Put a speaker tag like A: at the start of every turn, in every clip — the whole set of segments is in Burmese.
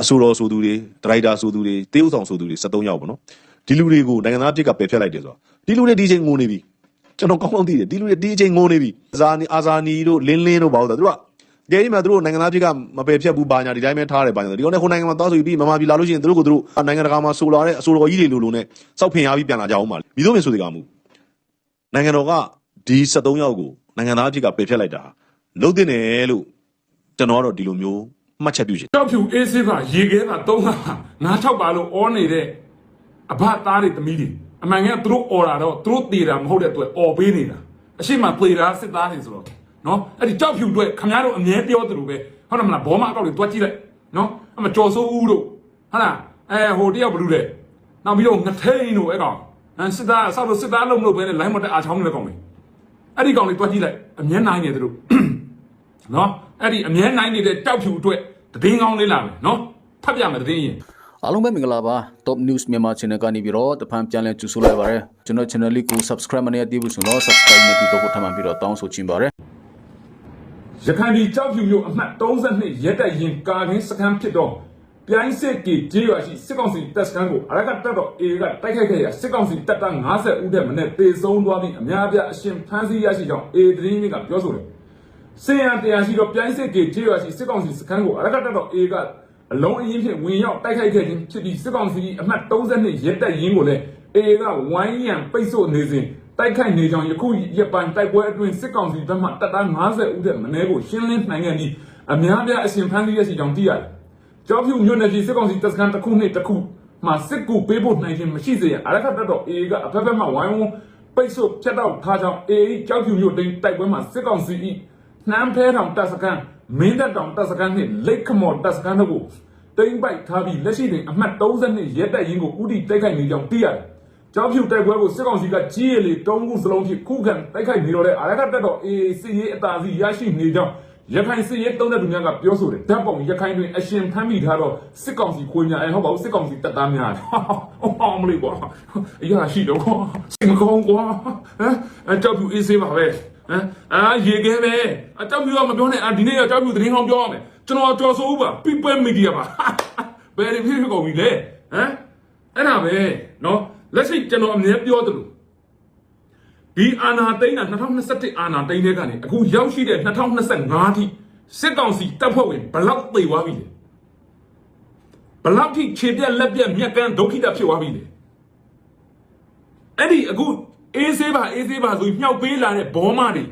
A: အဆိုတော်ဆိုသူတွေဒရိုက်တာဆိုသူတွေတေးဥဆောင်ဆိုသူတွေ73ယောက်ပေါ့နော်ဒီလူတွေကိုနိုင်ငံသားအဖြစ်ကပယ်ဖျက်လိုက်တယ်ဆိုတော့ဒီလူတွေဒီချိန်ငိုနေပြီကျွန်တော်ကောင်းကောင်းသိတယ်ဒီလူတွေဒီချိန်ငိုနေပြီအာဇာနီအာဇာနီတို့လင်းလင်းတို့ဘာလို့လဲသူတို့ကကြဲကြီးမှာသူတို့နိုင်ငံသားအဖြစ်ကမပယ်ဖျက်ဘူးဘာညာဒီတိုင်းပဲထားတယ်ဘာညာဒီကောင်နဲ့ဟိုနိုင်ငံမှာသွားဆိုပြီးမမပြည်လာလို့ရှိရင်သူတို့ကိုသူတို့နိုင်ငံတကာမှာဆိုလာတဲ့အဆိုတော်ကြီးတွေလိုလိုနဲ့စောက်ဖင်အားပြီးပြန်လာကြအောင်ပါမိတို့မင်းဆိုတဲ့ကမှုနိုင်ငံတော်ကဒီ73ယောက်ကိုနိုင်ငံသားအဖြစ်ကပယ်ဖျက်လိုက်တာလုံးတင်တယ်လို့ကျွန်တော်ကတော့ဒီလိုမျိုး မှတ်ချက်ပြုရှင်
B: ကြောက်ဖြူအေးဆေးပါရေခဲတာသုံးတာငါးထောက်ပါလို့အောနေတဲ့အဘသားတွေသမီးတွေအမှန်ကသူတို့អော်တာတော့သူတို့တည်တာမဟုတ်တဲ့အတွက်អော်ပေးနေတာအရှိမသေတာစစ်သားတွေဆိုတော့နော်အဲ့ဒီကြောက်ဖြူအတွက်ခမားတို့အမြဲပြောသလိုပဲဟုတ်တယ်မလားဘောမအကောက်တွေတွက်ကြည့်လိုက်နော်အမကြော်စိုးဦးတို့ဟုတ်လားအဲဟိုတယောက်ဘလူးတဲ့နောက်ပြီးတော့ငထိန်တို့အဲ့ကောင်အဲစစ်သားဆောက်လို့စစ်သားလုံးမလို့ပဲနဲ့လိုင်းမတက်အားချောင်းနေတဲ့ကောင်တွေအဲ့ဒီကောင်တွေတွက်ကြည့်လိုက်အမြဲနိုင်နေသူတို့နော်အဲ့ဒီအမြဲနိုင်နေတဲ့တောက်ဖြူအတွက် တည်င်းကောင်းလေးလာမယ်နော်ဖတ်ပြမယ်တည်င်းရင်
C: အားလုံးပဲမင်္ဂလာပါ Top News မြန်မာ Channel ကနေပြီးတော့တဖန်ပြန်လည်ကြိုဆိုလိုက်ပါရစေကျွန်တော် channel လေးကို subscribe မနေသေးဘူးဆိုတော့ subscribe နေပြီးတော့ထပ်မံပြီးတော့တောင်းဆိုချင်ပါတယ်
B: ရခိုင်ပြည်ကြောက်ဖြူမြို့အမှတ်32ရက်တက်ရင်ကာကင်းစခန်းဖြစ်တော့ပြိုင်းစစ်ကီကျေးရွာရှိစစ်ကောင်စီတပ်စခန်းကိုအရကတက်တော့ A ကတိုက်ခိုက်ခဲ့ရစစ်ကောင်စီတပ်သား90ဦးတဲ့မနေ့တေဆုံးသွားပြီးအများအပြားအရှင်ဖမ်းဆီးရရှိကြောင်း A သတင်းမြစ်ကပြောဆိုတယ် စင်ရန်တရားရှိတော့ပြိုင်းစစ်ကီကျေးရွာရှိစစ်ကောင်စီစခန်းကိုအရကတက်တော့ A ကအလုံးအရင်ဖြင့်ဝင်ရောက်တိုက်ခိုက်ခဲ့ခြင်းဖြစ်ပြီးစစ်ကောင်စီအမှတ်32ရက်တက်ရင်ကိုလည်း A ကဝိုင်းရန်ပိတ်ဆို့နေစဉ်တိုက်ခိုက်နေကြောင်းယခုရက်ပိုင်းတိုက်ပွဲအတွင်းစစ်ကောင်စီဘက်မှတပ်သား90ဦးတဲ့မနေ့ကိုရှင်းလင်းနိုင်ခဲ့ပြီးအများအပြားအရှင်ဖမ်းဆီးရရှိကြောင်းသိရတယ်။ကြောက်ဖြူမြို့နယ်ကြီးစစ်ကောင်စီတပ်စခန်းတစ်ခုနှင့်တစ်ခုမှစစ်ကူပေးဖို့နိုင်ခြင်းမရှိစေရအရခတ်တပ်တော် A ကအဖက်ဖက်မှဝိုင်းဝန်းပိတ်ဆို့ဖြတ်တောက်ထားကြောင်း A ကြောက်ဖြူမြို့တိန်တိုက်ပွဲမှာစစ်ကောင်စီ၏ နှမ်းဖဲတောင်တပ်စခန်းမင်းတပ်တောင်တပ်စခန်းနှင့်လိတ်ခမော်တပ်စခန်းတို့ကိုတိမ့်ပိုက်ထားပြီးလက်ရှိတွင်အမှတ်32ရက်တက်ရင်ကိုဥတီတိုက်ခိုက်နေကြောင်းသိရတယ်။ကြောက်ဖြူတိုက်ပွဲကိုစစ်ကောင်စီကကြီးရည်လေတုံးခုစလုံးဖြင့်ခုခံတိုက်ခိုက်နေတော့တဲ့အာရခတ်တပ်တော် AA စစ်ရေးအသာစီရရှိနေကြောင်းရခိုင်စစ်ရေးတုံးတဲ့သူများကပြောဆိုတယ်ဓာတ်ပုံရခိုင်တွင်အရှင်ဖမ်းမိထားတော့စစ်ကောင်စီခွေးများအဲဟုတ်ပါဘူးစစ်ကောင်စီတပ်သားများဟောဟောမလေးကွာအရာရှိတော့ကွာစိတ်မကောင်းကွာဟမ်အကြောက်ဖြူအေးဆေးပါပဲ ဟမ်အာရေခဲပဲအကြောက်ဖြူကမပြောနဲ့အာဒီနေ့ကကြောက်ဖြူသတင်းကောင်းပြောရမယ်ကျွန်တော်ကြော်ဆိုးပါ people media ပါဘယ်လိုဖြစ်ဖြစ်ကုန်ပြီလဲဟမ်အဲ့ဒါပဲနော်လက်ရှိကျွန်တော်အမြဲပြောတယ်လို့ဒီအာနာသိန်းတာ2021အာနာသိန်းတဲ့ကနေအခုရောက်ရှိတဲ့2025ထိစစ်ကောင်စီတပ်ဖွဲ့ဝင်ဘလောက်သိသွားပြီလဲဘလောက်ထိခြေပြက်လက်ပြက်မြက်ကန်းဒုက္ခိတဖြစ်သွားပြီလဲအဲ့ဒီအခု အေးဆေးပါအေးဆေးပါဆိုပြီးမြှောက်ပေးလာတဲ့ဘောမတွေ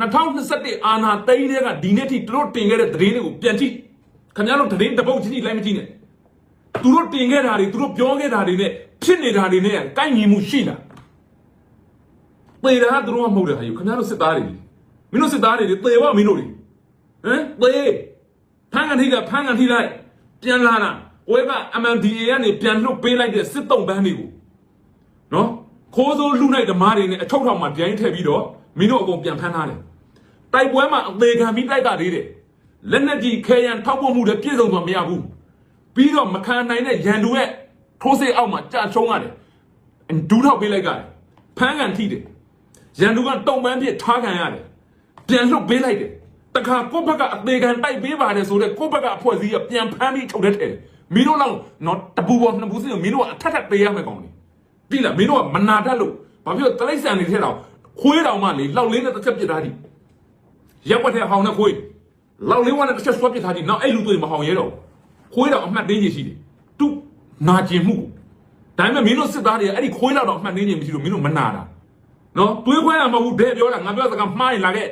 B: 2021အာနာသိန်းတဲ့ကဒီနေ့ထိသူတို့တင်ခဲ့တဲ့သတင်းတွေကိုပြန်ကြည့်ခင်ဗျားတို့သတင်းတစ်ပုတ်ကြည့်ကြည့်လိုက်မကြည့်နဲ့သူတို့တင်ခဲ့တာတွေသူတို့ပြောခဲ့တာတွေနဲ့ဖြစ်နေတာတွေနဲ့ကိုက်ညီမှုရှိလားသေတာကသူတို့ကမဟုတ်တယ်ဟာယူခင်ဗျားတို့စစ်သားတွေလေမင်းတို့စစ်သားတွေလေသေဝမင်းတို့လေဟမ်သေဖန်ကန်ထိကဖန်ကန်ထိလိုက်ပြန်လာတာဝဲက MNDA ကနေပြန်လွတ်ပေးလိုက်တဲ့စစ်တုံးပန်းတွေကိုနော် ခိုးစိုးလူနိုင်ဓမားတွေနဲ့အချုပ်ထောင်မှာပြန်ထည့်ပြီးတော့မင်းတို့အကုန်ပြန်ဖမ်းထားတယ်တိုက်ပွဲမှာအသေးခံပြီးတိုက်တာသေးတယ်လက်နက်ကြီးခဲရန်ထောက်ပို့မှုတွေပြည့်စုံသွားမရဘူးပြီးတော့မခံနိုင်တဲ့ရန်သူရဲ့ထိုးစစ်အောက်မှာကြာချုံးရတယ်ဒူးထောက်ပေးလိုက်ကြတယ်ဖမ်းကန်ထိတယ်ရန်သူကတုံပန်းပြစ်ထားခံရတယ်ပြန်လွတ်ပေးလိုက်တယ်တခါကိုယ့်ဘက်ကအသေးခံတိုက်ပေးပါတယ်ဆိုတော့ကိုယ့်ဘက်ကအဖွဲစည်းကပြန်ဖမ်းပြီးထုတ်တဲ့ထဲမင်းတို့တော့တော့တပူပေါ်နှစ်ပူစင်းကိုမင်းတို့ကအထက်ထက်ပေးရမယ်ကောင်လေ ပြီလားမင်းတို့ကမနာတတ်လို့ဘာဖြစ်လို့တလိษံနေထဲတော့ခွေးတောင်မှလေလောက်လေးနဲ့တစ်ချက်ပြစ်ထားသည်ရက်ွက်တဲ့ဟောင်းနဲ့ခွေးလောက်လေးဝါနဲ့တစ်ချက်ဆွဲပြစ်ထားသည်နောက်အဲ့လူတွေမဟောင်ရဲတော့ခွေးတောင်အမှတ်သိမ်းကြီးရှိတယ်သူနာကျင်မှုကိုဒါပေမဲ့မင်းတို့စစ်သားတွေအဲ့ဒီခွေးလောက်တော့အမှတ်သိမ်းကြီးမရှိလို့မင်းတို့မနာတာနော်တွေးခွဲရမှာမဟုတ်ဘူးဘယ်ပြောတာငါပြောစကားမှားရင်လာခဲ့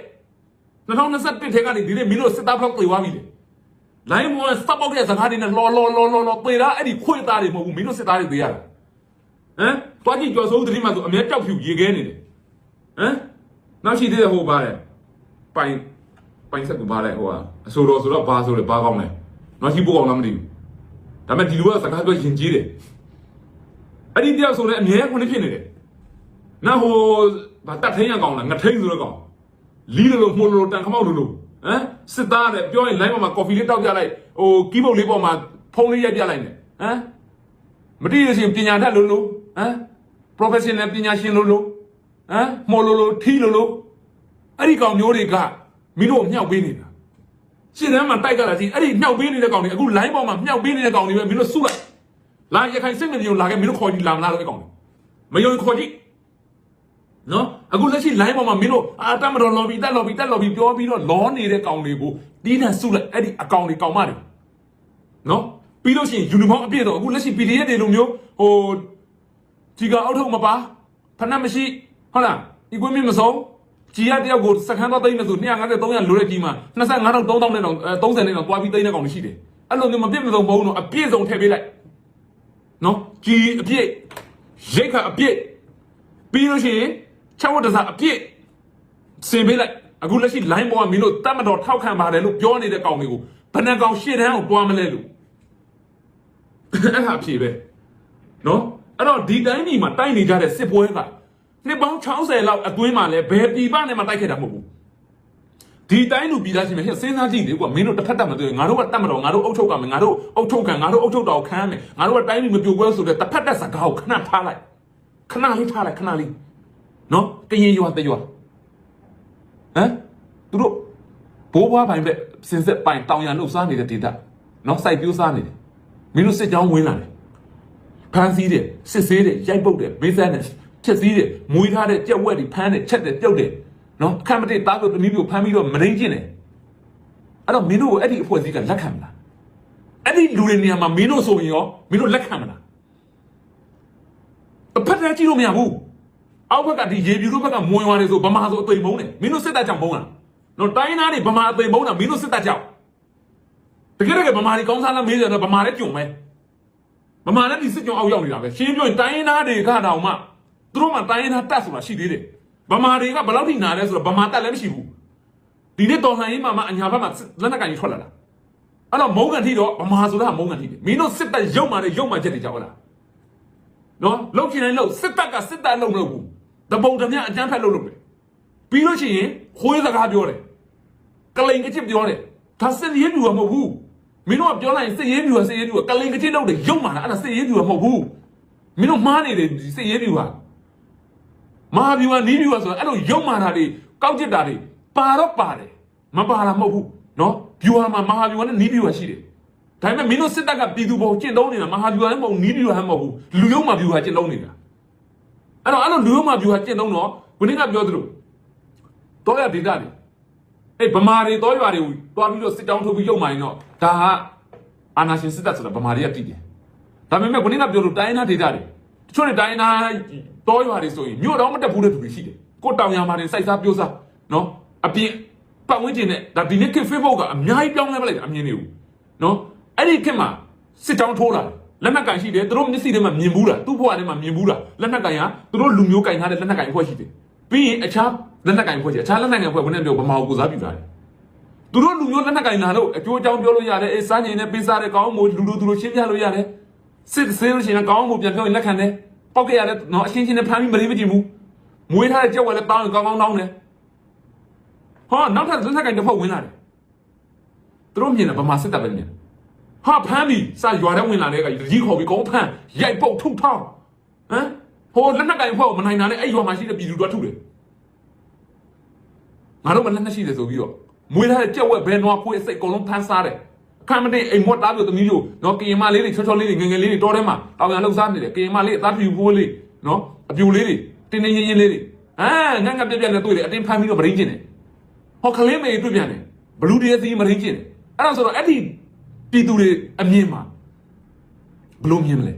B: 2021ထဲကနေဒီနေ့မင်းတို့စစ်သားဖောက်ပြေသွားပြီလေလိုင်းမောစပ်ပေါက်တဲ့စကားတွေနဲ့လော်လော်လော်လော်လော်ပေတာအဲ့ဒီခွေသားတွေမဟုတ်ဘူးမင်းတို့စစ်သားတွေသေးရတာ ဟမ်တွားကြည့်ကြော်စိုးသတိမှဆိုအမြဲတောက်ဖြူရေခဲနေတယ်ဟမ်နောက်ရှိသေးတယ်ဟိုပါလေပိုင်ပိုင်ဆက်ကူပါလေဟိုကအဆိုတော်ဆိုတော့ဘာဆိုလဲဘာကောင်းလဲနောက်ရှိပို့အောင်လားမသိဘူးဒါပေမဲ့ဒီလိုကစကားပြောရင်ကြီးတယ်အဲ့ဒီတယောက်ဆိုလည်းအမြဲခုနှစ်ဖြစ်နေတယ်那ဟိုဗာတတ်ထင်းရကောင်လားငထိန်ဆိုတော့ကောင်လီလိုလိုမှုလိုတန်ခမောက်လိုလိုဟမ်စစ်သားတဲ့ပြောရင် line ပေါ်မှာ coffee လေးတောက်ပြလိုက်ဟိုကီးဘုတ်လေးပေါ်မှာဖုန်းလေးရိုက်ပြလိုက်နေဟမ်မတိရရှင်ပညာတတ်လိုလို ဟမ် professional ပညာရှင်လိုလိုဟမ်မော်လိုလိုထီလိုလိုအဲ့ဒီကောင်မျိုးတွေကမင်းတို့မြောက်ပေးနေတာရှင်းတန်းမှာတိုက်ကြတာကြီးအဲ့ဒီမြောက်ပေးနေတဲ့ကောင်တွေအခု line ပေါ်မှာမြောက်ပေးနေတဲ့ကောင်တွေပဲမင်းတို့စုလိုက်လာရခိုင်စစ်မင်းတို့လာခဲ့မင်းတို့ခေါ်ကြည့်လာမလားတော့အဲ့ကောင်တွေမယုံခေါ်ကြည့်နော်အခုလက်ရှိ line ပေါ်မှာမင်းတို့အာတတ်မတော် lobby တက် lobby တက် lobby ပြောပြီးတော့လောနေတဲ့ကောင်တွေကိုတီးနှံစုလိုက်အဲ့ဒီအကောင်တွေကောင်မတွေနော်ပြီးလို့ရှိရင် uniform အပြည့်တော့အခုလက်ရှိ PDF တွေလိုမျိုးဟို ကြီးကအောက်ထုတ်မပါဖဏမရှိဟုတ်လား equipment မစုံကြီးရတယောက်ကိုစကန်တော့သိမ်းနေဆို250 300လိုတဲ့ကြီးမှာ25တော့3000နဲ့တော့30နဲ့တော့တွားပြီးသိမ်းတဲ့ကောင်တွေရှိတယ်အဲ့လိုမျိုးမပြည့်မစုံဘုံတော့အပြည့်စုံထည့်ပေးလိုက်နော်ကြီးအပြည့်ရိတ်ခါအပြည့်ပြီးလို့ရှိရင်ချက်ဝတ်တစားအပြည့်စင်ပေးလိုက်အခုလက်ရှိ line ပေါ်ကမင်းတို့တတ်မတော်ထောက်ခံပါတယ်လို့ပြောနေတဲ့ကောင်တွေကိုဘယ်နှကောင်ရှေ့တန်းကိုတွားမလဲလို့အဲ့ဒါအဖြေပဲနော် အဲ့တော့ဒီတိုင်းဒီမှာတိုက်နေကြတဲ့စစ်ပွဲကနှစ်ပေါင်း60လောက်အတွင်းမှာလဲဘယ်ပြည်ပနဲ့မှတိုက်ခဲ့တာမဟုတ်ဘူးဒီတိုင်းလူပြည်သားချင်းပဲစဉ်းစားကြည့်လေကွာမင်းတို့တစ်ဖက်တက်မတွေ့ငါတို့ကတတ်မတော်ငါတို့အုပ်ချုပ်ကမယ်ငါတို့အုပ်ချုပ်ခံငါတို့အုပ်ချုပ်တော်ခံမယ်ငါတို့ကတိုင်းပြည်မပြိုကွဲဆိုတဲ့တစ်ဖက်တက်စကားကိုခဏထားလိုက်ခဏလေးထားလိုက်ခဏလေးနော်ကရင်ရွာတရွာဟမ်သူတို့ဘိုးဘွားပိုင်ပဲစင်ဆက်ပိုင်တောင်ရန်လို့စားနေတဲ့ဒေတာနော်စိုက်ပြိုးစားနေတယ်မင်းတို့စစ်ကြောင်းဝင်လာတယ် ဖမ်းဆီးတယ်စစ်ဆေးတယ်ရိုက်ပုတ်တယ်ဘေးဆန်းတယ်ချက်စည်းတယ်မွေးထားတဲ့ကြက်ဝက်တွေဖမ်းတယ်ချက်တယ်ပြုတ်တယ်နော်အခမ်းမတည့်တားလို့တနည်းမျိုးဖမ်းပြီးတော့မရင်းကျင်တယ်အဲ့တော့မင်းတို့ကိုအဲ့ဒီအဖွဲ့အစည်းကလက်ခံမလားအဲ့ဒီလူတွေနေရာမှာမင်းတို့ဆိုရင်ရောမင်းတို့လက်ခံမလားတစ်ဖက်တည်းကြည့်လို့မရဘူးအောက်ဘက်ကဒီရေပြူတို့ဘက်ကမွန်ရွာတွေဆိုဗမာဆိုအသိမုန်းတယ်မင်းတို့စစ်တပ်ကြောင့်မုန်းလားနော်တိုင်းသားတွေဗမာအသိမုန်းတာမင်းတို့စစ်တပ်ကြောင့်တကယ်တကယ်ဗမာတွေကောင်းစားလားမေးကြတော့ဗမာလည်းကြုံပဲ မမလည်းဒီစစ်ကြောင်အောက်ရောက်နေတာပဲရှင်းပြောရင်တိုင်းရင်းသားတွေကတောင်မှသူတို့မှတိုင်းရင်းသားတက်ဆိုတာရှိသေးတယ်ဗမာတွေကဘယ်လောက်ထိနာလဲဆိုတော့ဗမာတက်လည်းမရှိဘူးဒီနေ့တော်လှန်ရေးမှာမှအညာဘက်မှာလက်နက်ကန်ကြီးထွက်လာတာအဲ့တော့မုံကန်ထိတော့ဗမာဆိုတာကမုံကန်ထိတယ်မင်းတို့စစ်တပ်ရုပ်မာတဲ့ရုပ်မာချက်တွေကြောက်လားနော်လောက်ချင်တိုင်းလောက်စစ်တပ်ကစစ်တပ်လုံးမလုပ်ဘူးတပုံတမျှအကြမ်းဖက်လုပ်လုပ်တယ်ပြီးလို့ရှိရင်ခွေးစကားပြောတယ်ကလိန်ကချစ်ပြောတယ်ဒါစစ်ရေးပြူကမဟုတ်ဘူး မင်းတို့ကပြောလိုက်ရင်စစ်ရေးပြူကစစ်ရေးပြူကကလိန်ကချစ်လုပ်တယ်ရုပ်မာတာအဲ့ဒါစစ်ရေးပြူကမဟုတ်ဘူးမင်းတို့မှားနေတယ်ဒီစစ်ရေးပြူကမဟာပြူကနီးပြူကဆိုတော့အဲ့လိုရုပ်မာတာတွေကောက်ကျစ်တာတွေပါတော့ပါတယ်မပါတာမဟုတ်ဘူးနော်ပြူဟာမှာမဟာပြူကနဲ့နီးပြူကရှိတယ်ဒါပေမဲ့မင်းတို့စစ်တပ်ကပြည်သူပေါ်ကျင့်သုံးနေတာမဟာပြူကလည်းမဟုတ်ဘူးနီးပြူကလည်းမဟုတ်ဘူးလူရုံမာပြူကကျင့်သုံးနေတာအဲ့တော့အဲ့လိုလူရုံမာပြူကကျင့်သုံးတော့ခုနကပြောသလိုတော့ရဒေတာတွေ အေးဗမာတွေတော့ရွာတွေတွားပြီးတော့စစ်တောင်းထုတ်ပြီးရုပ်မှရင်တော့ဒါကအာနာရှင်စစ်တပ်ဆိုတာဗမာတွေကတည်တယ်ဒါပေမဲ့ခုနကပြောလို့တိုင်းနာဒေတာတွေတချို့တွေတိုင်းနာတော့ရွာတွေဆိုရင်မြို့တော်မတက်ဘူးတဲ့သူတွေရှိတယ်ကိုတောင်ရမှာတွေစိုက်စားပြိုးစားနော်အပြင်ပတ်ဝန်းကျင်နဲ့ဒါဒီနေ့ခေတ် Facebook ကအများကြီးပြောင်းလဲပလိုက်တာအမြင်တွေကိုနော်အဲ့ဒီခေတ်မှာစစ်တောင်းထိုးတာလက်နက်ကန်ရှိတယ်သူတို့မျက်စိထဲမှာမြင်ဘူးလားသူ့ဘဝထဲမှာမြင်ဘူးလားလက်နက်ကန်ကသူတို့လူမျိုးကန်ထားတဲ့လက်နက်ကန်အဖွဲ့ရှိတယ်ပြီးရင်အခြား လက်နက်ကန်အဖွဲ့ရှိအခြားလက်နက်ကန်အဖွဲ့ဘယ်နဲ့ပြောဗမာကိုကိုစားပြုတာလဲသူတို့လူမျိုးလက်နက်ကင်လာလို့အကျိုးအကြောင်းပြောလို့ရတယ်အေးစားငင်နဲ့ပေးစားတဲ့ကောင်းမှုလူလူသူတို့ရှင်းပြလို့ရတယ်စစ်ဆေးလို့ရှိရင်ကောင်းမှုပြန်ပြောရင်လက်ခံတယ်ပောက်ခဲ့ရတယ်နော်အချင်းချင်းနဲ့ဖမ်းပြီးမရင်းမကြည့်ဘူးမွေးထားတဲ့ကြောက်ကလည်းတောင်းရင်ကောင်းကောင်းတောင်းတယ်ဟောနောက်ထပ်လက်နက်ကင်တစ်ဖက်ဝင်လာတယ်သူတို့မြင်တယ်ဗမာစစ်တပ်ပဲမြင်ဟာဖမ်းပြီးစာရွာထဲဝင်လာတဲ့ကရီးခေါ်ပြီးကောင်းဖမ်းရိုက်ပုတ်ထုတ်ထောင်းဟမ်ဟိုလက်နက်ကင်ဖွဲ့ကိုမနိုင်တာနဲ့အဲ့ရွာမှာရှိတဲ့ပြည်သူတွေထုတယ် ငါတို့မလက်နဲ့ရှိတယ်ဆိုပြီးတော့မွေးထားတဲ့ကြက်ဝက်ဘဲနွားခွေးအစိတ်အကုန်လုံးဖမ်းစားတယ်အခမ်းမတင်အိမ်မွတ်သားပြသမီးတို့နော်ကရင်မလေးတွေချောချောလေးတွေငယ်ငယ်လေးတွေတောထဲမှာတောင်ရလှုပ်ရှားနေတယ်ကရင်မလေးအသားဖြူဖိုးလေးနော်အပြူလေးတွေတင်းတင်းရင်းရင်းလေးတွေအာငန်းငန်းပြက်ပြက်နဲ့တွေ့တယ်အတင်းဖမ်းပြီးတော့မရင်းကျင်တယ်ဟောကလေးမေတွေ့ပြန်တယ်ဘလူးတည်းစီမရင်းကျင်တယ်အဲ့ဒါဆိုတော့အဲ့ဒီပြည်သူတွေအမြင်မှာဘလို့မြင်မလဲ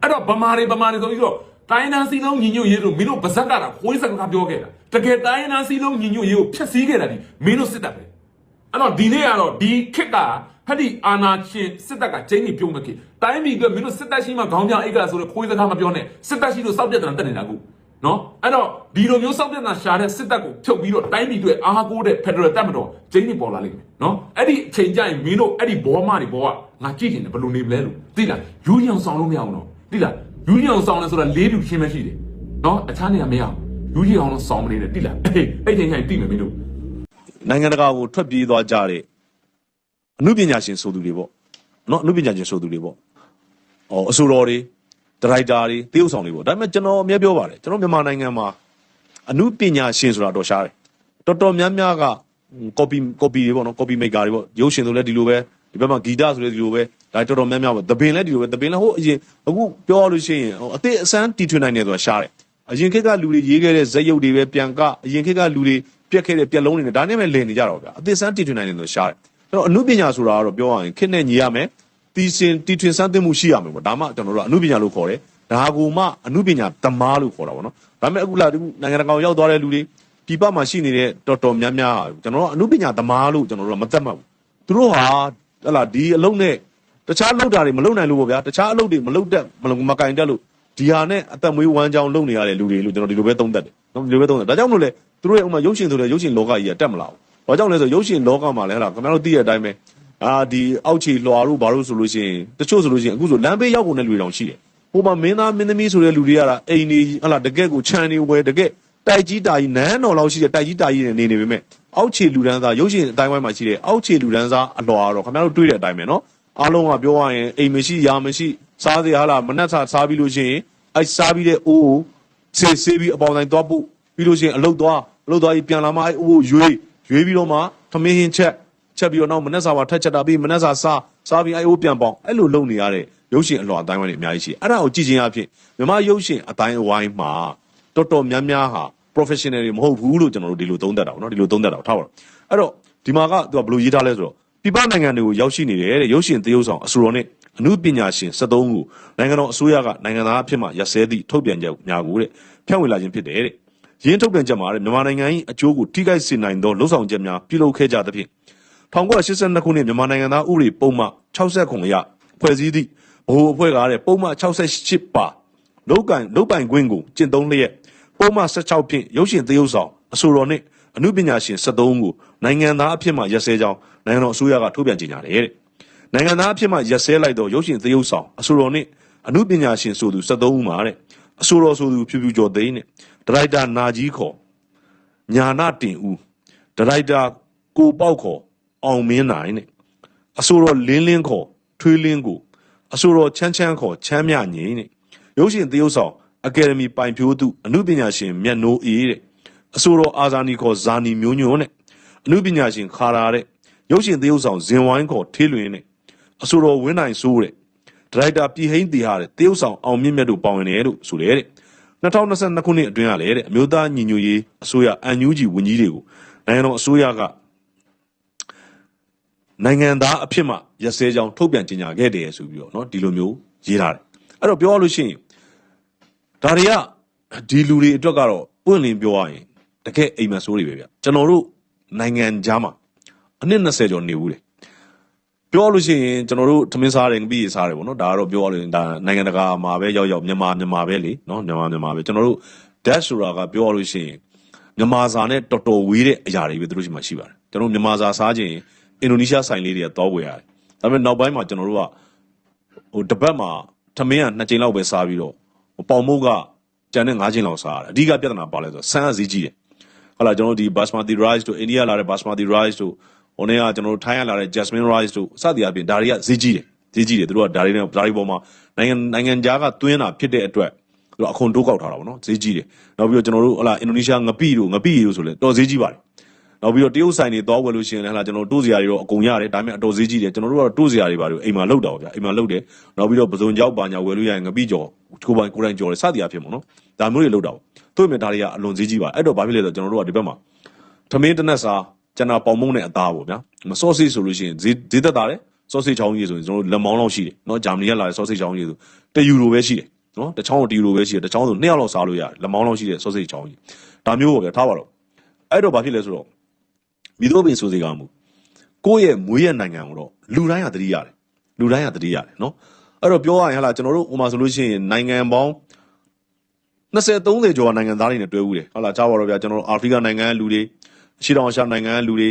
B: အဲ့တော့ဗမာတွေဗမာတွေဆိုပြီးတော့ တိုင်းနာစီလုံးညီညွတ်ရေးလို့မင်းတို့ဗဇက်ကတာခွေးစကားပြောခဲ့တာတကယ်တိုင်းနာစီလုံးညီညွတ်ရေးကိုဖျက်ဆီးခဲ့တာဒီမင်းတို့စစ်တပ်ပဲအဲ့တော့ဒီနေ့ကတော့ဒီခက်ကဟဲ့ဒီအာနာရှင်စစ်တပ်ကကျင်းနေပြုံးမခေတိုင်းပြည်ကမင်းတို့စစ်တပ်ရှိမှခေါင်းပြောင်းအိတ်ကဆိုတော့ခွေးစကားမပြောနဲ့စစ်တပ်ရှိလို့စောက်ပြတ်တာတက်နေတာကူနော်အဲ့တော့ဒီလိုမျိုးစောက်ပြတ်တာရှာတဲ့စစ်တပ်ကိုဖြုတ်ပြီးတော့တိုင်းပြည်တွေအားကိုးတဲ့ဖက်ဒရယ်တပ်မတော်ကျင်းနေပေါ်လာလိမ့်မယ်နော်အဲ့ဒီအချိန်ကျရင်မင်းတို့အဲ့ဒီဘောမတွေဘောကငါကြည့်နေတယ်ဘယ်လိုနေမလဲလို့သိလားယူနီယံဆောင်လို့မရအောင်နော်သိလား ယူနီယံဆောင်လဲဆိုတာလေးပြူရှင်းမရှိတယ်နော်အခြားနေရာမရအောင်ယူနီယံအောင်ဆောင်မနေနဲ့သိလားအေးအဲ့ချိန်ကျရင်သိမယ်မင်းတို့
A: နိုင်ငံတကာကိုထွက်ပြေးသွားကြတဲ့အမှုပညာရှင်ဆိုသူတွေပေါ့နော်အမှုပညာရှင်ဆိုသူတွေပေါ့ဟောအဆိုတော်တွေဒရိုက်တာတွေတရုပ်ဆောင်တွေပေါ့ဒါပေမဲ့ကျွန်တော်အမြဲပြောပါတယ်ကျွန်တော်မြန်မာနိုင်ငံမှာအမှုပညာရှင်ဆိုတာတော့ရှားတယ်တော်တော်များများက copy copy တွေပေါ့နော် copy maker တွေပေါ့ရုပ်ရှင်ဆိုလည်းဒီလိုပဲ ဒီဘက်မှာဂီတဆိုလည်းဒီလိုပဲဒါတော်တော်များများပဲသပင်လည်းဒီလိုပဲသပင်လည်းဟိုအရင်အခုပြောရလို့ရှိရင်ဟိုအသေးအစမ်းတီထွင်နိုင်တယ်ဆိုတာရှားတယ်အရင်ခေတ်ကလူတွေရေးခဲ့တဲ့ဇက်ရုပ်တွေပဲပြန်ကအရင်ခေတ်ကလူတွေပြက်ခဲ့တဲ့ပြက်လုံးတွေနဲ့ဒါနဲ့ပဲလည်နေကြတော့ဗျာအသေးအစမ်းတီထွင်နိုင်တယ်ဆိုတာရှားတယ်အဲ့တော့အမှုပညာဆိုတာကတော့ပြောရရင်ခေတ်နဲ့ညီရမယ်တီစင်တီထွင်စမ်းသစ်မှုရှိရမယ်ပေါ့ဒါမှကျွန်တော်တို့ကအမှုပညာလို့ခေါ်တယ်ဒါကူမှအမှုပညာသမားလို့ခေါ်တာပေါ့နော်ဒါပေမဲ့အခုလာဒီနိုင်ငံတကာကိုရောက်သွားတဲ့လူတွေဒီပမှာရှိနေတဲ့တော်တော်များများဟာကျွန်တော်တို့ကအမှုပညာသမားလို့ကျွန်တော်တို့ကမသတ်မှတ်ဘူးသူတို့ဟာ ဟလာဒီအလုံးနဲ့တခြားလုပ်တာတွေမလုပ်နိုင်လို့ပေါ့ဗျာတခြားအလုပ်တွေမလုပ်တတ်မလုပ်မကင်တတ်လို့ဒီဟာနဲ့အသက်မွေးဝမ်းကြောင်းလုပ်နေရတဲ့လူတွေလို့ကျွန်တော်ဒီလိုပဲသုံးသပ်တယ်နော်ဒီလိုပဲသုံးတယ်ဒါကြောင့်မလို့လေသူတို့ရဲ့ဥမာရုပ်ရှင်ဆိုတဲ့ရုပ်ရှင်လောကကြီးကတက်မလာဘူးဘာကြောင့်လဲဆိုရုပ်ရှင်လောကမှာလဲဟလာခင်ဗျားတို့သိတဲ့အတိုင်းပဲအာဒီအောက်ခြေလွှာတို့ဘာလို့ဆိုလို့ရှိရင်တချို့ဆိုလို့ရှိရင်အခုဆိုလမ်းဘေးရောက်ကုန်တဲ့လူတွေတောင်ရှိတယ်ဟိုမှာမင်းသားမင်းသမီးဆိုတဲ့လူတွေကလားအိမ်ကြီးဟလာတကက်ကိုခြံနေဝယ်တကက်တိုက်ကြီးတာကြီးနန်းတော်လောက်ရှိတဲ့တိုက်ကြီးတာကြီးနေနေပေမဲ့ အောက်ခြေလူဒန်းစားရုပ်ရှင်အတိုင်းဝိုင်းမှာရှိတဲ့အောက်ခြေလူဒန်းစားအလွှာတော့ခင်ဗျားတို့တွေ့တဲ့အတိုင်းပဲနော်အားလုံးကပြောရရင်အိမ်မရှိယာမရှိစားစရာဟလာမနှက်စားစားပြီးလို့ရှိရင်အဲစားပြီးတဲ့အိုးဆေးဆေးပြီးအပေါင်းတိုင်းသွားဖို့ပြီးလို့ရှိရင်အလုတ်သွားအလုတ်သွားပြီးပြန်လာမှအဲအိုးရွေးရွေးပြီးတော့မှသမင်းဟင်းချက်ချက်ပြီးတော့နောက်မနှက်စားပါထက်ချက်တာပြီးမနှက်စားစားစားပြီးအဲအိုးပြန်ပေါင်းအဲ့လိုလုပ်နေရတဲ့ရုပ်ရှင်အလွှာအတိုင်းဝိုင်းတွေအများကြီးရှိတယ်အဲ့ဒါကိုကြည့်ချင်းအဖြစ်မြမရုပ်ရှင်အတိုင်းအဝိုင်းမှာတော်တော်များများဟာ professional တွေမဟုတ်ဘူးလို့ကျွန်တော်တို့ဒီလိုသုံးသပ်တာပေါ့နော်ဒီလိုသုံးသပ်တာကိုထားပါတော့အဲ့တော့ဒီမှာကသူကဘယ်လိုရေးထားလဲဆိုတော့ပြပနိုင်ငံတွေကိုရောက်ရှိနေတဲ့တဲ့ရုပ်ရှင်သရုပ်ဆောင်အဆိုတော်နဲ့အမှုပညာရှင်73ခုနိုင်ငံတော်အစိုးရကနိုင်ငံသားအဖြစ်မှရက်စဲသည့်ထုတ်ပြန်ချက်များကိုတဲ့ဖြန့်ဝေလာခြင်းဖြစ်တယ်တဲ့ရင်းထုတ်ပြန်ချက်မှာတဲ့မြန်မာနိုင်ငံ၏အကျိုးကိုထိခိုက်စေနိုင်သောလှုပ်ဆောင်ချက်များပြုလုပ်ခဲ့ကြသဖြင့်1982ခုနှစ်မြန်မာနိုင်ငံသားဥပဒေပုံမှ69အရဖွဲ့စည်းသည့်ဘိုလ်အဖွဲ့ကားတဲ့ပုံမှ68ပါလောက်ကန်လောက်ပိုင်ခွင့်ကိုကျင့်သုံးလျက် ပုံမှ16ဖြင့်ရုပ်ရှင်သရုပ်ဆောင်အဆိုတော်နှင့်အမှုပညာရှင်73ကိုနိုင်ငံသားအဖြစ်မှရက်စဲကြောင်းနိုင်ငံတော်အစိုးရကထုတ်ပြန်ကြေညာတယ်တဲ့နိုင်ငံသားအဖြစ်မှရက်စဲလိုက်သောရုပ်ရှင်သရုပ်ဆောင်အဆိုတော်နှင့်အမှုပညာရှင်ဆိုသူ73ဦးမှာတဲ့အဆိုတော်ဆိုသူဖြူဖြူကျော်သိန်းနဲ့ဒရိုက်တာနာကြီးခေါ်ညာနာတင်ဦးဒရိုက်တာကိုပေါက်ခေါ်အောင်မင်းနိုင်နဲ့အဆိုတော်လင်းလင်းခေါ်ထွေးလင်းကိုအဆိုတော်ချမ်းချမ်းခေါ်ချမ်းမြငိမ့်နဲ့ရုပ်ရှင်သရုပ်ဆောင် အကယ်ဒမီပိုင်ဖြိုးသူအမှုပညာရှင်မြတ်နိုးအေးတဲ့အဆိုတော်အာဇာနီခေါ်ဇာနီမျိုးညွန့်နဲ့အမှုပညာရှင်ခါရာတဲ့ရုပ်ရှင်သရုပ်ဆောင်ဇင်ဝိုင်းခေါ်ထေးလွင်နဲ့အဆိုတော်ဝင်းနိုင်စိုးတဲ့ဒရိုက်တာပြည်ဟိန်းတီဟာတဲ့သရုပ်ဆောင်အောင်မြင့်မြတ်တို့ပါဝင်တယ်လို့ဆိုတယ်တဲ့2022ခုနှစ်အတွင်းကလည်းတဲ့အမျိုးသားညီညွတ်ရေးအစိုးရအန်ယူဂျီဝန်ကြီးတွေကိုနိုင်ငံတော်အစိုးရကနိုင်ငံသားအဖြစ်မှရက်စဲကြောင်းထုတ်ပြန်ကြေညာခဲ့တယ်ဆိုပြီးတော့เนาะဒီလိုမျိုးရေးထားတယ်အဲ့တော့ပြောရလို့ရှိရင် ဒါတွေကဒီလူတွေအတွက်ကတော့ပွင့်လင်းပြောရရင်တကယ်အိမ်မက်ဆိုးတွေပဲဗျကျွန်တော်တို့နိုင်ငံသားမှာအနည်း20ကျော်နေဦးတယ်ပြောလို့ရှိရင်ကျွန်တော်တို့သမင်းစားတယ်ငပိစားတယ်ပေါ့နော်ဒါကတော့ပြောရလို့ဒါနိုင်ငံတကာမှာပဲရောက်ရောက်မြန်မာမြန်မာပဲလေနော်မြန်မာမြန်မာပဲကျွန်တော်တို့ dash ဆိုတာကပြောရလို့ရှိရင်မြန်မာစာနဲ့တော်တော်ဝေးတဲ့အရာတွေပဲသူတို့ရှိမှရှိပါတယ်ကျွန်တော်တို့မြန်မာစာစားခြင်းအင်ဒိုနီးရှားဆိုင်လေးတွေကတောဝယ်ရတယ်ဒါပေမဲ့နောက်ပိုင်းမှာကျွန်တော်တို့ကဟိုတစ်ပတ်မှာသမင်းကနှစ်ကြိမ်လောက်ပဲစားပြီးတော့ဟို ပေါင်မုတ်ကကျန်တဲ့၅ကြိမ်လောက်စားရတယ်အဓိကပြဿနာပါလဲဆိုတော့ဆန်းအစည်းကြီးတယ်ဟုတ်လားကျွန်တော်တို့ဒီ basmati rice တို့အိန္ဒိယလာတဲ့ basmati rice တို့ဟိုနေ့ကကျွန်တော်တို့ထိုင်းရလာတဲ့ jasmine rice တို့စသည်အပြင်ဒါတွေကဈေးကြီးတယ်ဈေးကြီးတယ်သူတို့ကဒါတွေနဲ့ဒါတွေပေါ်မှာနိုင်ငံနိုင်ငံခြားကသွင်းတာဖြစ်တဲ့အတွက်သူတို့အခွန်တိုးကောက်ထားတာပေါ့နော်ဈေးကြီးတယ်နောက်ပြီးတော့ကျွန်တော်တို့ဟလာအင်ဒိုနီးရှားငပိတို့ငပိတို့ဆိုလဲတော်ဈေးကြီးပါတယ် နောက်ပြီးတော့တရုတ်ဆိုင်တွေသွားဝယ်လို့ရှိရင်လည်းဟလာကျွန်တော်တို့တိုးစရာတွေတော့အကုန်ရတယ်ဒါပေမဲ့အတော်ဈေးကြီးတယ်ကျွန်တော်တို့ကတော့တိုးစရာတွေပါလို့အိမ်မှာလောက်တာပါဗျအိမ်မှာလောက်တယ်နောက်ပြီးတော့ပစုံကြောက်ပါညာဝယ်လို့ရရင်ငပိကြော်ကိုပိုင်ကိုတိုင်းကြော်တယ်စသည်အဖြစ်ပေါ့နော်ဒါမျိုးတွေလောက်တာပေါ့သူ့အမြဲဒါတွေကအလွန်ဈေးကြီးပါအဲ့တော့ဘာဖြစ်လဲဆိုတော့ကျွန်တော်တို့ကဒီဘက်မှာသမင်းတနက်စာကျွန်တော်ပေါင်မုံနဲ့အသားပေါ့ဗျာမဆော့ဆေးဆိုလို့ရှိရင်ဈေးဈေးသက်သာတယ်ဆော့ဆေးချောင်းကြီးဆိုရင်ကျွန်တော်တို့လက်မောင်းလောက်ရှိတယ်နော်ဂျာမနီကလာတဲ့ဆော့ဆေးချောင်းကြီးဆိုတယူလိုပဲရှိတယ်နော်တချောင်းတယူလိုပဲရှိတယ်တချောင်းဆိုနှစ်ယောက်လောက်စားလို့ရတယ်လက်မောင်းလောက်ရှိတယ်ဆော့ဆေးချောင်းကြီးဒါမျိုးပေါ့ဗျာထားပါတော့အဲ့တော့ဘာဖြစ်လဲဆိုတော့ မိသောပင်ဆိုစေကမူကိုယ့်ရဲ့မွေးရနိုင်ငံကိုတော့လူတိုင်းကသတိရတယ်လူတိုင်းကသတိရတယ်နော်အဲ့တော့ပြောရရင်ဟလာကျွန်တော်တို့ဟိုမှာဆိုလို့ရှိရင်နိုင်ငံပေါင်း20 30ကျော်နိုင်ငံသားတွေနဲ့တွေ့ဦးတယ်ဟုတ်လားကြားပါတော့ဗျာကျွန်တော်တို့အာဖရိကနိုင်ငံလူတွေအရှေ့တောင်အာရှနိုင်ငံလူတွေ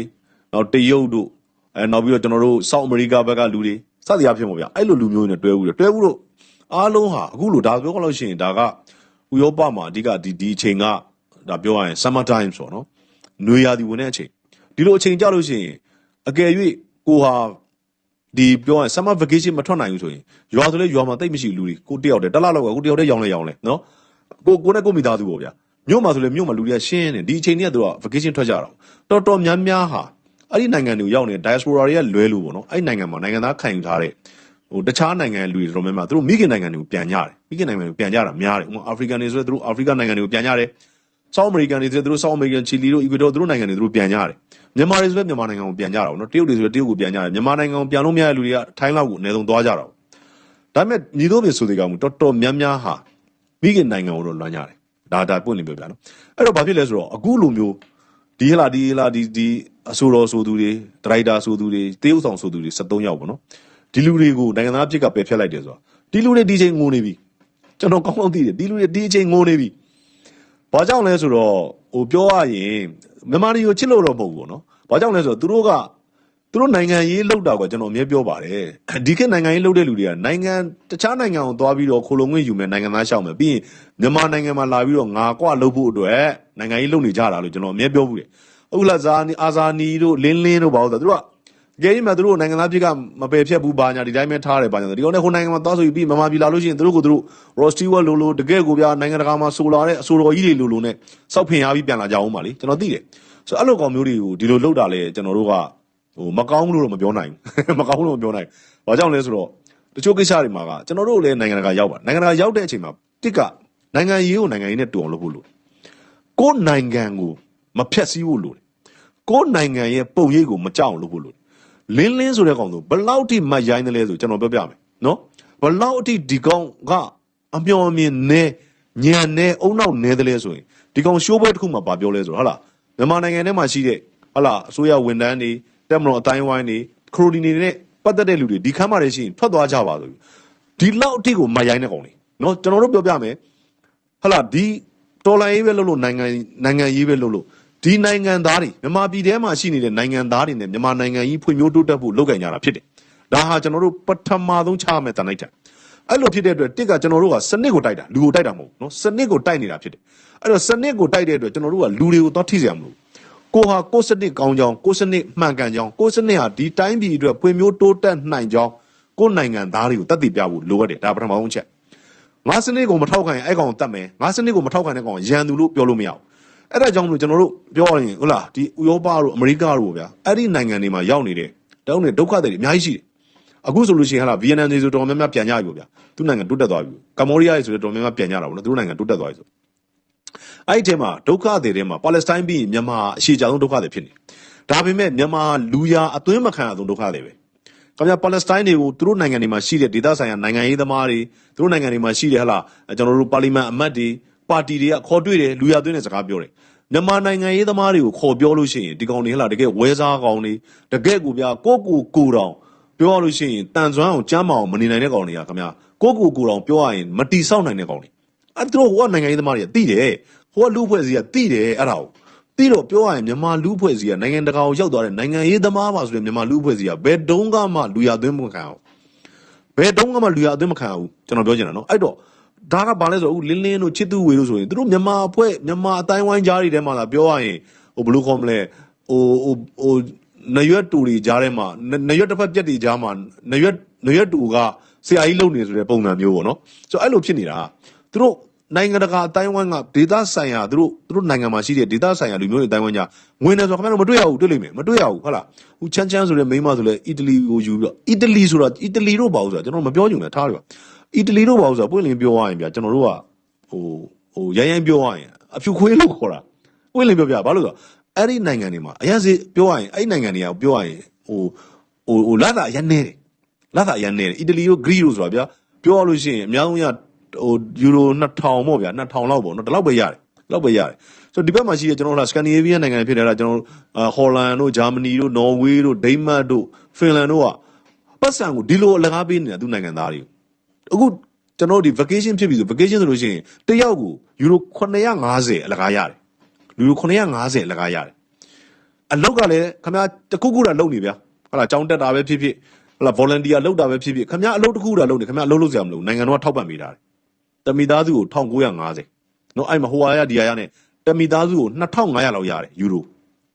A: နောက်တရုတ်တို့အဲနောက်ပြီးတော့ကျွန်တော်တို့ဆောက်အမေရိကဘက်ကလူတွေစသည်အားဖြင့်ပေါ့ဗျာအဲ့လိုလူမျိုးတွေနဲ့တွေ့ဦးတယ်တွေ့ဦးတော့အားလုံးဟာအခုလိုဒါပြောလို့ရှိရင်ဒါကဥရောပမှာအဓိကဒီဒီအချိန်ကဒါပြောရရင် summer time ဆိုတော့နော်နွေရာသီဝင်တဲ့အချိန် ဒီလိုအချိန်ကြလို့ရှိရင်အကယ်၍ကိုဟာဒီပြောရရင် summer vacation မထွက်နိုင်ဘူးဆိုရင်ရွာဆိုလဲရွာမှာတိတ်မရှိလူတွေကိုတယောက်တည်းတစ်လလောက်ကကိုတယောက်တည်းရောင်းလဲရောင်းလဲနော်ကိုကိုနဲ့ကိုမိသားစုပေါ့ဗျာမြို့မှာဆိုလေမြို့မှာလူတွေကရှင်းနေဒီအချိန်ကြီးကသူက vacation ထွက်ကြတော့တော်တော်များများဟာအဲ့ဒီနိုင်ငံတွေကိုရောက်နေတဲ့ diaspora တွေကလွဲလို့ပေါ့နော်အဲ့ဒီနိုင်ငံမှာနိုင်ငံသားခံယူထားတဲ့ဟိုတခြားနိုင်ငံလူတွေတော်တော်များများသူတို့မိခင်နိုင်ငံတွေကိုပြန်ကြတယ်မိခင်နိုင်ငံတွေကိုပြန်ကြတာများတယ်ဥပမာအာဖရိကန်တွေဆိုရင်သူတို့အာဖရိကနိုင်ငံတွေကိုပြန်ကြတယ်ဆောက်အမေရိကန်တွေဆိုရင်သူတို့ဆောက်အမေရိကန်ချီလီတို့အီကွေဒေါသူတို့နိုင်ငံတွေသူတို့ပြန်ကြတယ် မြန်မာတွေဆိုရင်မြန်မာနိုင်ငံကိုပြန်ကြတာပေါ့နော်တရုတ်တွေဆိုရင်တရုတ်ကိုပြန်ကြတယ်မြန်မာနိုင်ငံကိုပြန်လို့မရတဲ့လူတွေကထိုင်းလောက်ကိုအနည်းဆုံးသွားကြတာပေါ့ဒါပေမဲ့ညီတို့မျိုးဆိုတဲ့ကောင်ကတော်တော်များများဟာမိခင်နိုင်ငံကိုတော့လွမ်းကြတယ်ဒါဒါပွင့်နေပြောပြနော်အဲ့တော့ဘာဖြစ်လဲဆိုတော့အခုလိုမျိုးဒီဟလာဒီဟလာဒီဒီအဆိုတော်ဆိုသူတွေဒရိုက်တာဆိုသူတွေတရုတ်ဆောင်ဆိုသူတွေ73ယောက်ပေါ့နော်ဒီလူတွေကိုနိုင်ငံသားအဖြစ်ကပယ်ဖျက်လိုက်တယ်ဆိုတော့ဒီလူတွေဒီချိန်ငိုနေပြီကျွန်တော်ကောင်းကောင်းသိတယ်ဒီလူတွေဒီချိန်ငိုနေပြီ။ ဘာကြောင့်လဲဆိုတော့ဟိုပြောရရင်မြန်မာပြည်ကိုချစ်လို့တော့မဟုတ်ဘူးပေါ့နော်။ဘာကြောင့်လဲဆိုတော့သူတို့ကသူတို့နိုင်ငံရေးလှုပ်တာကကျွန်တော်အမြဲပြောပါတယ်။ဒီခေတ်နိုင်ငံရေးလှုပ်တဲ့လူတွေကနိုင်ငံတခြားနိုင်ငံကိုသွားပြီးတော့ခိုလုံငွေယူမယ်နိုင်ငံသားရှောက်မယ်ပြီးရင်မြန်မာနိုင်ငံမှာလာပြီးတော့ငါကွလှုပ်ဖို့အတွက်နိုင်ငံရေးလှုပ်နေကြတာလို့ကျွန်တော်အမြဲပြောဘူးတယ်။ဥလာဇာနီအာဇာနီတို့လင်းလင်းတို့ဘာလို့ဆိုတော့သူတို့က ကြဲရင်မှသူတို့နိုင်ငံသားဖြစ်ကမပယ်ဖြတ်ဘူးဘာညာဒီတိုင်းပဲထားတယ်ဘာညာဒီကောင်နဲ့ဟိုနိုင်ငံမှာသွားဆိုပြီးမြန်မာပြည်လာလို့ရှိရင်သူတို့ကိုသူတို့ Rosti World လိုလိုတကယ်ကိုဗျာနိုင်ငံတကာမှာဆိုလာတဲ့အဆိုတော်ကြီးတွေလိုလိုနဲ့စောက်ဖင်ရပြီးပြန်လာကြအောင်ပါလေကျွန်တော်သိတယ်ဆိုတော့အဲ့လိုကောင်မျိုးတွေကိုဒီလိုလုပ်တာလေကျွန်တော်တို့ကဟိုမကောင်းဘူးလို့တော့မပြောနိုင်ဘူးမကောင်းဘူးလို့မပြောနိုင်ဘူးဘာကြောင့်လဲဆိုတော့တချို့ကိစ္စတွေမှာကကျွန်တော်တို့လည်းနိုင်ငံတကာရောက်ပါနိုင်ငံတကာရောက်တဲ့အချိန်မှာတစ်ကနိုင်ငံရေးကိုနိုင်ငံရေးနဲ့တူအောင်လုပ်ဖို့လိုကိုယ်နိုင်ငံကိုမဖျက်ဆီးဖို့လိုတယ်ကိုယ်နိုင်ငံရဲ့ပုံရိပ်ကိုမကြောက်အောင်လုပ်ဖို့လိုတယ် လင်းလင်းဆိုတဲ့ကောင်ဆိုဘလောက်ထိမတ်ရိုင်းတယ်လဲဆိုကျွန်တော်ပြောပြမယ်နော်ဘလောက်ထိဒီကောင်ကအမျော်အမြင်နဲ့ညံနဲ့အုံနောက်နဲတယ်လဲဆိုရင်ဒီကောင်ရှိုးပွဲတစ်ခုမှဘာပြောလဲဆိုတော့ဟာလားမြန်မာနိုင်ငံထဲမှာရှိတဲ့ဟာလားအစိုးရဝန်ထမ်းတွေတက်မတော်အတိုင်းဝိုင်းတွေခရိုဒီနေနဲ့ပတ်သက်တဲ့လူတွေဒီခမ်းမတွေရှိရင်ထွက်သွားကြပါဆိုပြီးဒီလောက်အထိကိုမတ်ရိုင်းတဲ့ကောင်လေနော်ကျွန်တော်တို့ပြောပြမယ်ဟလာဒီတော်လိုင်းရေးပဲလုပ်လို့နိုင်ငံနိုင်ငံရေးပဲလုပ်လို့ ဒီနိုင်ငံသားတွေမြန်မာပြည်ထဲမှာရှိနေတဲ့နိုင်ငံသားတွေနဲ့မြန်မာနိုင်ငံကြီးဖွံ့ဖြိုးတိုးတက်ဖို့လုပ်ကင်ကြတာဖြစ်တယ်။ဒါဟာကျွန်တော်တို့ပထမဆုံးချရမယ့်တန်လိုက်တာ။အဲ့လိုဖြစ်တဲ့အတွက်တစ်ကကျွန်တော်တို့ကစနစ်ကိုတိုက်တာလူကိုတိုက်တာမဟုတ်ဘူးနော်စနစ်ကိုတိုက်နေတာဖြစ်တယ်။အဲ့တော့စနစ်ကိုတိုက်တဲ့အတွက်ကျွန်တော်တို့ကလူတွေကိုသွားထိစရာမလိုဘူး။ကိုဟာကိုစနစ်ကောင်းကြောင်းကိုစနစ်မှန်ကန်ကြောင်းကိုစနစ်ဟာဒီတိုင်းပြည်အတွက်ဖွံ့ဖြိုးတိုးတက်နိုင်ကြောင်းကိုနိုင်ငံသားတွေကိုတတ်သိပြဖို့လိုအပ်တယ်ဒါပထမဆုံးချက်။ငါစနစ်ကိုမထောက်ခံရင်အဲ့ကောင်ကိုတတ်မယ်ငါစနစ်ကိုမထောက်ခံတဲ့ကောင်ကရန်သူလို့ပြောလို့မရဘူး အဲ့ဒါကြောင့်မလို့ကျွန်တော်တို့ပြောရရင်ဟုတ်လားဒီဥရောပတို့အမေရိကတို့ဗျာအဲ့ဒီနိုင်ငံတွေမှာရောက်နေတဲ့တောင်းနေဒုက္ခတွေအများကြီးရှိတယ်အခုဆိုလို့ရှိရင်ဟာလားဗီယက်နမ်တွေဆိုတော်တော်များများပြန်ကြပြီပေါ့ဗျာသူနိုင်ငံတိုးတက်သွားပြီကမ္ဘောဒီးယားတွေဆိုတော့တော်တော်များများပြန်ကြတာပေါ့နော်သူတို့နိုင်ငံတိုးတက်သွားပြီဆိုအဲ့ဒီထဲမှာဒုက္ခတွေထဲမှာပါလက်စတိုင်းပြီးရင်မြန်မာအရှိကြဆုံးဒုက္ခတွေဖြစ်နေဒါပေမဲ့မြန်မာလူရာအသွင်းမခံရဆုံးဒုက္ခတွေပဲခင်ဗျာပါလက်စတိုင်းတွေကိုသူတို့နိုင်ငံတွေမှာရှိတဲ့ဒေသဆိုင်ရာနိုင်ငံရေးသမားတွေသူတို့နိုင်ငံတွေမှာရှိတဲ့ဟလာကျွန်တော်တို့ပါလီမန်အမတ်တွေ ပါတီတွေကခေါ်တွေ့တယ်လူရသွင်းတဲ့စကားပြောတယ်မြန်မာနိုင်ငံရေးသမားတွေကိုခေါ်ပြောလို့ရှိရင်ဒီကောင်တွေဟလာတကယ်ဝဲစားကောင်တွေတကယ်ကိုဗျာကိုကိုကိုတောင်ပြောရလို့ရှိရင်တန်စွမ်းအောင်ကြမ်းမအောင်မနေနိုင်တဲ့ကောင်တွေကခင်ဗျာကိုကိုကိုတောင်ပြောရရင်မတီဆောက်နိုင်တဲ့ကောင်တွေအဲ့သူတို့ဟိုကနိုင်ငံရေးသမားတွေကသိတယ်ဟိုကလူဖွဲ့စည်းကသိတယ်အဲ့ဒါကိုပြီးတော့ပြောရရင်မြန်မာလူဖွဲ့စည်းကနိုင်ငံတကာကိုရောက်သွားတဲ့နိုင်ငံရေးသမားပါဆိုရင်မြန်မာလူဖွဲ့စည်းကဘယ်တုန်းကမှလူရသွင်းမခံအောင်ဘယ်တုန်းကမှလူရသွင်းမခံအောင်ကျွန်တော်ပြောချင်တာနော်အဲ့တော့ ဒါကဘာလဲဆိုတော့အခုလင်းလင်းတို့ချစ်သူဝေတို့ဆိုရင်သူတို့မြန်မာအဖွဲ့မြန်မာအတိုင်းဝိုင်းကြားတွေထဲမှာလာပြောရရင်ဟိုဘယ်လိုခေါ်မလဲဟိုဟိုဟိုနရွက်တူတွေကြားထဲမှာနနရွက်တစ်ဖက်ပြက်တွေကြားမှာနရွက်နရွက်တူကဆရာကြီးလုံနေဆိုတဲ့ပုံစံမျိုးပေါ့နော်ဆိုတော့အဲ့လိုဖြစ်နေတာသူတို့နိုင်ငံတကာအတိုင်းအဝိုင်းကဒေသဆိုင်ရာသူတို့သူတို့နိုင်ငံမှာရှိတဲ့ဒေသဆိုင်ရာလူမျိုးတွေအတိုင်းအဝိုင်းကြငွေနေဆိုတော့ခင်ဗျားတို့မတွေ့ရဘူးတွေ့လိမ့်မယ်မတွေ့ရဘူးဟုတ်လားဟိုချမ်းချမ်းဆိုတဲ့မိန်းမဆိုလဲအီတလီကိုယူပြီးတော့အီတလီဆိုတော့အီတလီတို့ဘာလို့ဆိုတော့ကျွန်တော်မပြောချင်ဘူးထားတယ်ပါ အီတလီတို့ဘာလို့ဆိုတော့ပွင့်လင်းပြောရရင်ဗျာကျွန်တော်တို့ကဟိုဟိုရိုင်းရိုင်းပြောရရင်အဖြူခွေးလို့ခေါ်တာပွင့်လင်းပြောပြဘာလို့ဆိုတော့အဲ့ဒီနိုင်ငံတွေမှာအရင်စီပြောရရင်အဲ့ဒီနိုင်ငံတွေကပြောရရင်ဟိုဟိုဟိုလာတာရန်နေတယ်လာတာရန်နေတယ်အီတလီတို့ဂရီတို့ဆိုတာဗျာပြောရလို့ရှိရင်အများဆုံးရဟိုယူရို2000ပေါ့ဗျာ2000လောက်ပေါ့နော်ဒီလောက်ပဲရတယ်ဒီလောက်ပဲရတယ်ဆိုတော့ဒီဘက်မှာရှိတဲ့ကျွန်တော်တို့စကန်ဒီနေဗီးယားနိုင်ငံတွေဖြစ်နေတာကျွန်တော်တို့အာဟော်လန်တို့ဂျာမနီတို့နော်ဝေးတို့ဒိန်းမတ်တို့ဖင်လန်တို့ကပတ်စံကိုဒီလိုအလကားပေးနေတာသူနိုင်ငံသားတွေ အခုကျွန်တော်တို့ဒီ vacation ဖြစ်ပြီဆို vacation ဆိုလို့ရှိရင်တစ်ယောက်ကိုယူရို950အလကားရတယ်ယူရို950အလကားရတယ်အလောက်ကလည်းခမတခုခုတာလုပ်နေဗျာဟုတ်လားကြောင်းတက်တာပဲဖြစ်ဖြစ်ဟုတ်လား volunteer လုပ်တာပဲဖြစ်ဖြစ်ခမအလုပ်တစ်ခုတာလုပ်နေခမအလုပ်လုပ်စရာမလိုဘူးနိုင်ငံတော်ကထောက်ပံ့ပေးတာတယ်တမိသားစုကို1950နော်အဲ့မှာဟိုဟာရဒီဟာရနဲ့တမိသားစုကို2500လောက်ရတယ်ယူရို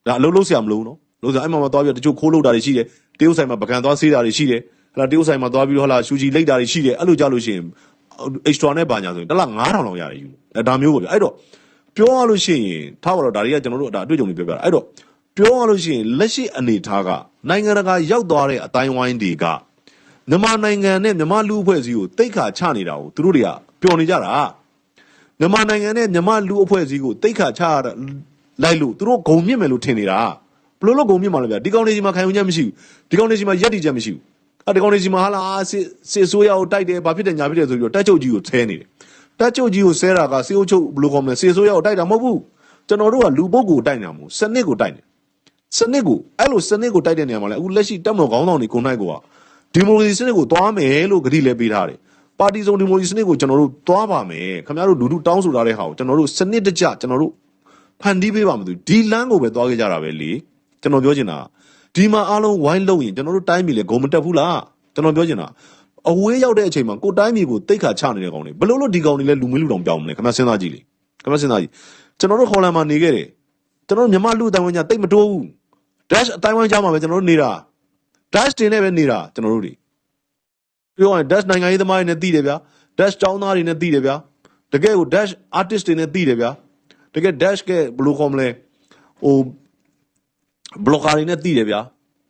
A: ဒါအလုပ်လုပ်စရာမလိုဘူးနော်လုပ်စရာအဲ့မှာမသွားပြီးတော့တချို့ခိုးလုပ်တာတွေရှိတယ်တရုတ်ဆိုင်မှာပကံသွားဆေးတာတွေရှိတယ် ဟုတ်လားတရုတ်ဆိုင်မှာသွားပြီးတော့ဟုတ်လားရှူဂျီလိတ်တာတွေရှိတယ်အဲ့လိုကြလို့ရှိရင် extra နဲ့ပါညာဆိုရင်တစ်လ9000လောက်ရတယ်ယူရိုဒါဒါမျိုးပေါ့ဗျာအဲ့တော့ပြောရလို့ရှိရင်ထားပါတော့ဒါတွေကကျွန်တော်တို့ဒါအတွေ့အကြုံတွေပြောပြတာအဲ့တော့ပြောရလို့ရှိရင်လက်ရှိအနေထားကနိုင်ငံတကာရောက်သွားတဲ့အတိုင်းဝိုင်းတွေကမြန်မာနိုင်ငံနဲ့မြန်မာလူအဖွဲ့အစည်းကိုတိတ်ခါချနေတာကိုသူတို့တွေကပျော်နေကြတာမြန်မာနိုင်ငံနဲ့မြန်မာလူအဖွဲ့အစည်းကိုတိတ်ခါချရတာလိုက်လို့သူတို့ဂုံမြင့်မယ်လို့ထင်နေတာဘယ်လိုလုပ်ဂုံမြင့်မှာလဲဗျာဒီကောင်လေးကြီးမှာခံယူချက်မရှိဘူးဒီကောင်လေးကြီးမှာရက်တီချက်မရှိဘူး အဲ့ဒီကောင်လေးကြီးမှာဟာလာစစ်စစ်ဆိုးရကိုတိုက်တယ်ဘာဖြစ်တယ်ညာဖြစ်တယ်ဆိုပြီးတော့တက်ချုပ်ကြီးကိုဆဲနေတယ်တက်ချုပ်ကြီးကိုဆဲတာကစေအုပ်ချုပ်ဘယ်လိုခေါ်မလဲစေဆိုးရောက်တိုက်တာမဟုတ်ဘူးကျွန်တော်တို့ကလူပုဂ္ဂိုလ်တိုက်နေတာမဟုတ်စနစ်ကိုတိုက်နေစနစ်ကိုအဲ့လိုစနစ်ကိုတိုက်တဲ့နေရာမှာလဲအခုလက်ရှိတက်မတော်ခေါင်းဆောင်တွေကိုနိုင်ကိုကဒီမိုကရေစီစနစ်ကိုသွားမယ်လို့ဂတိလဲပေးထားတယ်ပါတီစုံဒီမိုကရေစီစနစ်ကိုကျွန်တော်တို့သွားပါမယ်ခင်ဗျားတို့လူထုတောင်းဆိုထားတဲ့ဟာကိုကျွန်တော်တို့စနစ်တကျကျွန်တော်တို့ဖန်တီးပေးပါမယ်သူဒီလမ်းကိုပဲသွားခဲ့ကြတာပဲလေကျွန်တော်ပြောချင်တာ ဒီမှာအားလုံးဝိုင်းလို့ရင်ကျွန်တော်တို့တိုင်းပြည်လေဂုံမတက်ဘူးလားကျွန်တော်ပြောချင်တာအဝေးရောက်တဲ့အချိန်မှာကိုတိုင်းပြည်ကိုတိတ်ခါချနေတဲ့ကောင်တွေဘယ်လို့လို့ဒီကောင်တွေလဲလူမင်းလူတောင်ပြောင်းမလဲခင်ဗျာစဉ်းစားကြည့်လေခင်ဗျာစဉ်းစားကြည့်ကျွန်တော်တို့ဟော်လန်မှာနေခဲ့တယ်ကျွန်တော်တို့မြန်မာလူအတိုင်းဝန်းကျတိတ်မတိုးဘူး dash အတိုင်းဝန်းကျမှာပဲကျွန်တော်တို့နေတာ dash တင်နဲ့ပဲနေတာကျွန်တော်တို့တွေပြောရရင် dash နိုင်ငံရေးသမားတွေနဲ့တည်တယ်ဗျာ dash ចောင်းသားတွေနဲ့တည်တယ်ဗျာတကယ်ကို dash artist တွေနဲ့တည်တယ်ဗျာတကယ် dash ကဘယ်လိုခေါ်မလဲဟို ဘလော့ဂါတွေနဲ့တည်တယ်ဗျာ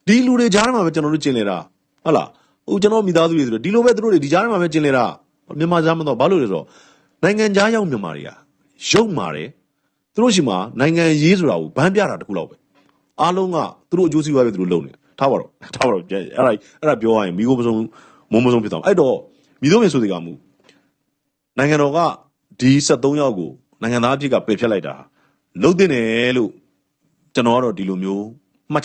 A: ဒီလူတွေကြားထဲမှာပဲကျွန်တော်တို့ကျင်နေတာဟုတ်လားဟိုကျွန်တော်မိသားစုတွေဆိုတော့ဒီလိုပဲသူတို့တွေဒီကြားထဲမှာပဲကျင်နေတာမြန်မာကြားမှာတော့ဘာလို့လဲဆိုတော့နိုင်ငံခြားရောက်မြန်မာတွေကရုပ်မာတယ်သူတို့ရှိမှာနိုင်ငံရေးဆိုတာကိုဗန်းပြတာတခုလောက်ပဲအားလုံးကသူတို့အကျိုးစီးပွားပဲသူတို့လုပ်နေတယ်ထားပါတော့ထားပါတော့အဲ့ဒါအဲ့ဒါပြောရရင်မိကိုပစုံမုံမစုံဖြစ်သွားအဲ့တော့မိတို့မြင်ဆိုတဲ့ကမူနိုင်ငံတော်ကဒီ73ယောက်ကိုနိုင်ငံသားအဖြစ်ကပယ်ဖျက်လိုက်တာလုံတဲ့တယ်လို့ ကျွန်တော်ကတော့ဒီလိုမျိုးမှတ်ချက်